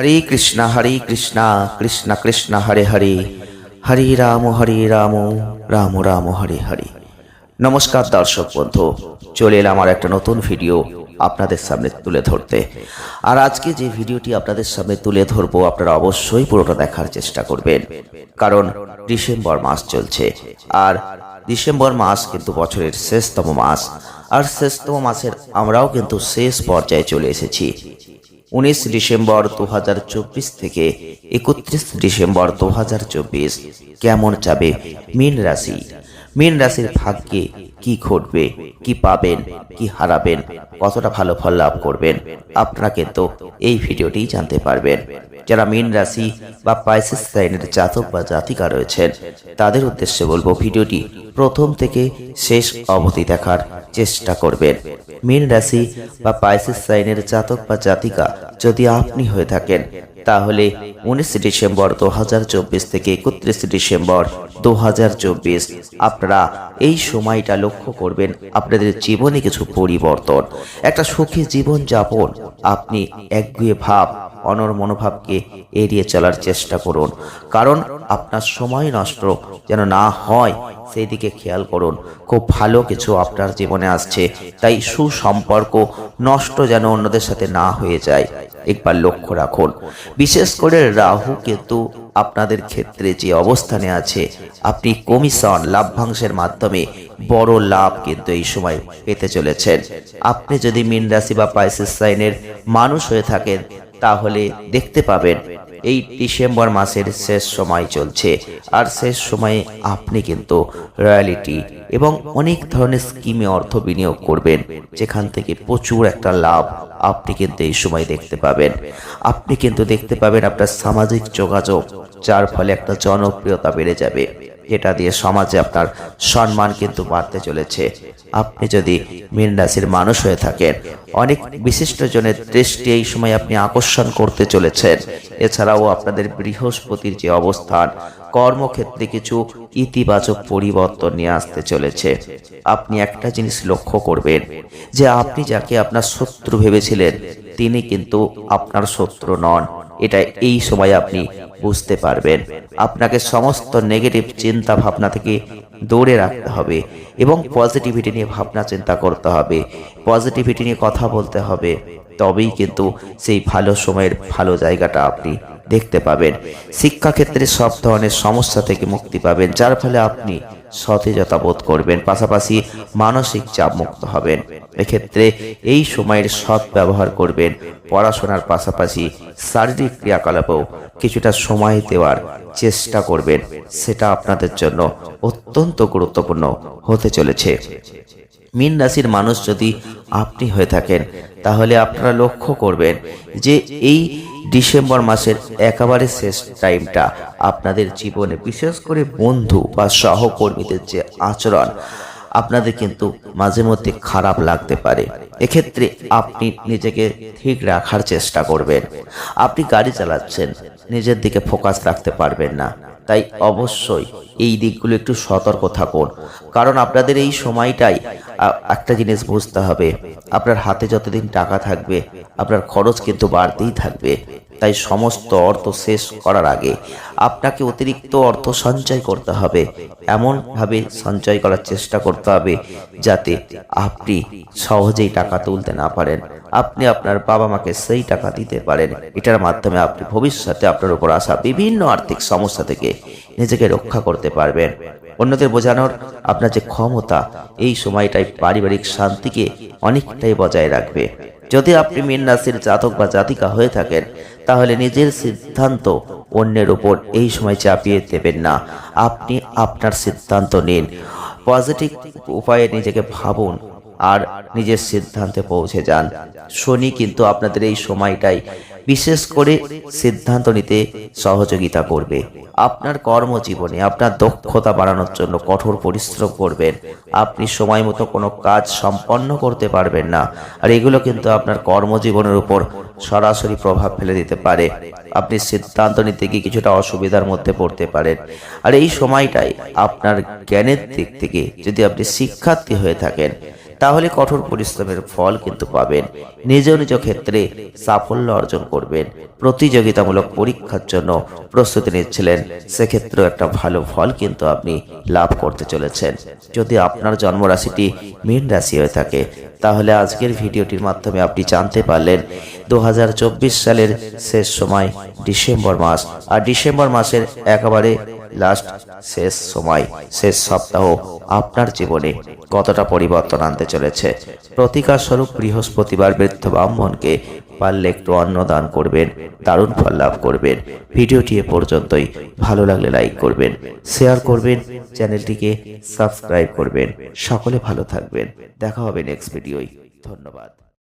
হরে কৃষ্ণ হরে কৃষ্ণ কৃষ্ণ কৃষ্ণ, হরে হরে। হরে রাম হরে রাম রাম রাম, হরে হরে। নমস্কার দর্শক বন্ধু, চলে এলাম আমার একটা নতুন ভিডিও আপনাদের সামনে তুলে ধরতে। আর আজকে যে ভিডিওটি আপনাদের সামনে তুলে ধরবো, আপনারা অবশ্যই পুরোটা দেখার চেষ্টা করবেন। কারণ ডিসেম্বর মাস চলছে, আর ডিসেম্বর মাস কিন্তু বছরের শেষতম মাস। আর শেষতম মাসের আমরাও কিন্তু শেষ পর্যায়ে চলে এসেছি। উনিশ ডিসেম্বর দু হাজার চব্বিশ থেকে একত্রিশ ডিসেম্বর দু হাজার চব্বিশ। কেমন যাবে মীন রাশি? মীন রাশির ভাগ্যে কি ঘটবে, কি পাবেন, কি হারাবেন, কতটা ভালো ফল লাভ করবেন, আপনারা কিন্তু এই ভিডিওটি জানতে পারবেন। যারা মীন রাশি বা পাইসিস সাইনের জাতক বা জাতিকা রয়েছেন, তাদের উদ্দেশ্যে বলব ভিডিওটি প্রথম থেকে শেষ অবধি দেখার চেষ্টা করবেন। মীন রাশি বা পাইসিস সাইনের জাতক বা জাতিকা যদি আপনি হয়ে থাকেন, তাহলে উনিশ ডিসেম্বর দু হাজার চব্বিশ থেকে একত্রিশ ডিসেম্বর দু হাজার চব্বিশ। আপনারা এই সময়টা লক্ষ্য করবেন, আপনাদের জীবনে কিছু পরিবর্তন। একটা সুখী জীবন যাপন আপনি একগুয়ে ভাব অনর মনোভাবকে এড়িয়ে চলার চেষ্টা করুন। কারণ আপনার সময় নষ্ট যেন না হয় সেই দিকে খেয়াল করুন। খুব ভালো কিছু আপনার জীবনে আসছে, তাই সুসম্পর্ক নষ্ট যেন অন্যদের সাথে না হয়ে যায়। একবার লক্ষ্য রাখুন। বিশেষ করে রাহু কিন্তু আপনাদের ক্ষেত্রে যে অবস্থানে আছে, আপনি কমিশন, লাভ্যাংশের মাধ্যমে বড় লাভ কিন্তু এই সময় পেতে চলেছেন। আপনি যদি মীন রাশি বা পাইসিস সাইনের মানুষ হয়ে থাকেন তাহলে দেখতে পাবেন, এই ডিসেম্বর মাসের শেষ সময় চলছে। আর শেষ সময়ে আপনি কিন্তু রয়্যালিটি এবং অনেক ধরনের স্কিমে অর্থ বিনিয়োগ করবেন, যেখান থেকে প্রচুর একটা লাভ আপনি কিন্তু এই সময় দেখতে পাবেন। আপনি কিন্তু দেখতে পাবেন আপনার সামাজিক যোগাযোগ, যার ফলে একটা জনপ্রিয়তা বেড়ে যাবে। যেটা দিয়ে সমাজে আপনার সম্মান কিন্তু বাড়তে চলেছে। আপনি যদি মীন রাশির মানুষ হয়ে থাকেন, অনেক বিশিষ্ট জনের দৃষ্টি এই সময় আপনি আকর্ষণ করতে চলেছেন। এছাড়াও আপনাদের বৃহস্পতির যে অবস্থান, কর্মক্ষেত্রে কিছু ইতিবাচক পরিবর্তন নিয়ে আসতে চলেছে। আপনি একটা জিনিস লক্ষ্য করবেন, যে আপনি যাকে আপনার শত্রু ভেবেছিলেন, তিনি কিন্তু আপনার শত্রু নন। এটা এই সময় আপনি বুঝতে পারবেন। আপনাকে সমস্ত নেগেটিভ চিন্তা ভাবনা থেকে দৌড়ে রাখতে হবে এবং পজিটিভিটি নিয়ে ভাবনা চিন্তা করতে হবে। পজিটিভিটি নিয়ে কথা বলতে হবে। তবেই কিন্তু সেই ভালো সময়ের ভালো জায়গাটা আপনি দেখতে পাবেন। শিক্ষাক্ষেত্রে সব ধরনের সমস্যা থেকে মুক্তি পাবেন, যার ফলে আপনি সতেজতা বোধ করবেন, পাশাপাশি মানসিক চাপ মুক্ত হবেন। এক্ষেত্রে এই সময়ের সৎ ব্যবহার করবেন। পড়াশোনার পাশাপাশি শারীরিক ক্রিয়াকলাপেও কিছুটা সময় দেওয়ার চেষ্টা করবেন। সেটা আপনাদের জন্য অত্যন্ত গুরুত্বপূর্ণ হতে চলেছে। মীন রাশির মানুষ যদি আপনি হয়ে থাকেন, তাহলে আপনারা লক্ষ্য করবেন যে এই ডিসেম্বর মাসের একেবারে শেষ টাইমটা। আপনাদের জীবনে, বিশেষ করে বন্ধু বা সহকর্মীদের যে আচরণ, আপনাদের কিন্তু মাঝে মধ্যে খারাপ লাগতে পারে। এক্ষেত্রে আপনি নিজেকে ঠিক রাখার চেষ্টা করবেন। আপনি গাড়ি চালাচ্ছেন, নিজের দিকে ফোকাস রাখতে পারবেন না। তাই অবশ্যই এই দিকগুলো একটু সতর্ক থাকুন। কারণ আপনাদের এই সময়টাই একটা জিনিস বুঝতে হবে। আপনার হাতে যতদিন টাকা থাকবে, আপনার খরচ কিন্তু বাড়তেই থাকবে। তাই সমস্ত অর্থ শেষ করার আগে আপনাকে অতিরিক্ত অর্থ সঞ্চয় করতে হবে। এমনভাবে সঞ্চয় করার চেষ্টা করতে হবে যাতে আপনি সহজেই টাকা তুলতে না পারেন। আপনি আপনার বাবা মাকে সেই টাকা দিতে পারেন। এটার মাধ্যমে আপনি ভবিষ্যতে আপনার উপর আসা বিভিন্ন আর্থিক সমস্যা থেকে নিজেকে রক্ষা করতে পারবেন। অন্যদের বোঝানোর আপনার যে ক্ষমতা, এই সময়টাই পারিবারিক শান্তিকে অনেকটাই বজায় রাখবে। যদি আপনি মীন রাশির জাতক বা জাতিকা হয়ে থাকেন তাহলে নিজের সিদ্ধান্ত অন্যের উপর এই সময় চাপিয়ে দেবেন না। আপনি আপনার সিদ্ধান্ত নিন। পজিটিভ উপায়ে নিজেকে ভাবুন। আর নিজের সিদ্ধান্তে পৌঁছে যান। শনি কিন্তু আপনাদের এই সময়টাই বিশেষ করে সিদ্ধান্ত নিতে সহযোগিতা করবে। আপনার কর্মজীবনে আপনার দক্ষতা বাড়ানোর জন্য কঠোর পরিশ্রম করবেন। আপনি সময় মতো কোনো কাজ সম্পন্ন করতে পারবেন না। আর এগুলো কিন্তু আপনার কর্মজীবনের উপর সরাসরি প্রভাব ফেলে দিতে পারে। আপনি সিদ্ধান্ত নিতে গিয়ে কিছুটা অসুবিধার মধ্যে পড়তে পারেন। আর এই সময়টাই আপনার জ্ঞানের দিক থেকে যদি আপনি শিক্ষার্থী হয়ে থাকেন তাহলে কঠোর পরিশ্রমের ফল কিন্তু পাবেন। নিজ নিজ ক্ষেত্রে সাফল্য অর্জন করবেন। প্রতিযোগিতামূলক পরীক্ষার জন্য প্রস্তুতি নিচ্ছিলেন। সেক্ষেত্রেও একটা ভালো ফল কিন্তু আপনি লাভ করতে চলেছেন। যদি আপনার জন্মরাশিটি মীন রাশি হয়ে থাকে, তাহলে আজকের ভিডিওটির মাধ্যমে আপনি জানতে পারলেন দু হাজার চব্বিশ সালের শেষ সময় ডিসেম্বর মাস। আর ডিসেম্বর মাসের একেবারে লাস্ট শেষ সময়, শেষ সপ্তাহ আপনার জীবনে কতটা পরিবর্তন আনতে চলেছে? প্রতিকার স্বরূপ বৃহস্পতিবার বৃদ্ধ ব্রাহ্মণকে পারলে একটু অন্ন দান করবেন, দারুণ ফল লাভ করবেন। ভিডিওটি এ পর্যন্তই। ভালো লাগলে লাইক করবেন, শেয়ার করবেন, চ্যানেলটিকে সাবস্ক্রাইব করবেন। সকলে ভালো থাকবেন। দেখা হবে নেক্সট ভিডিওয়। ধন্যবাদ।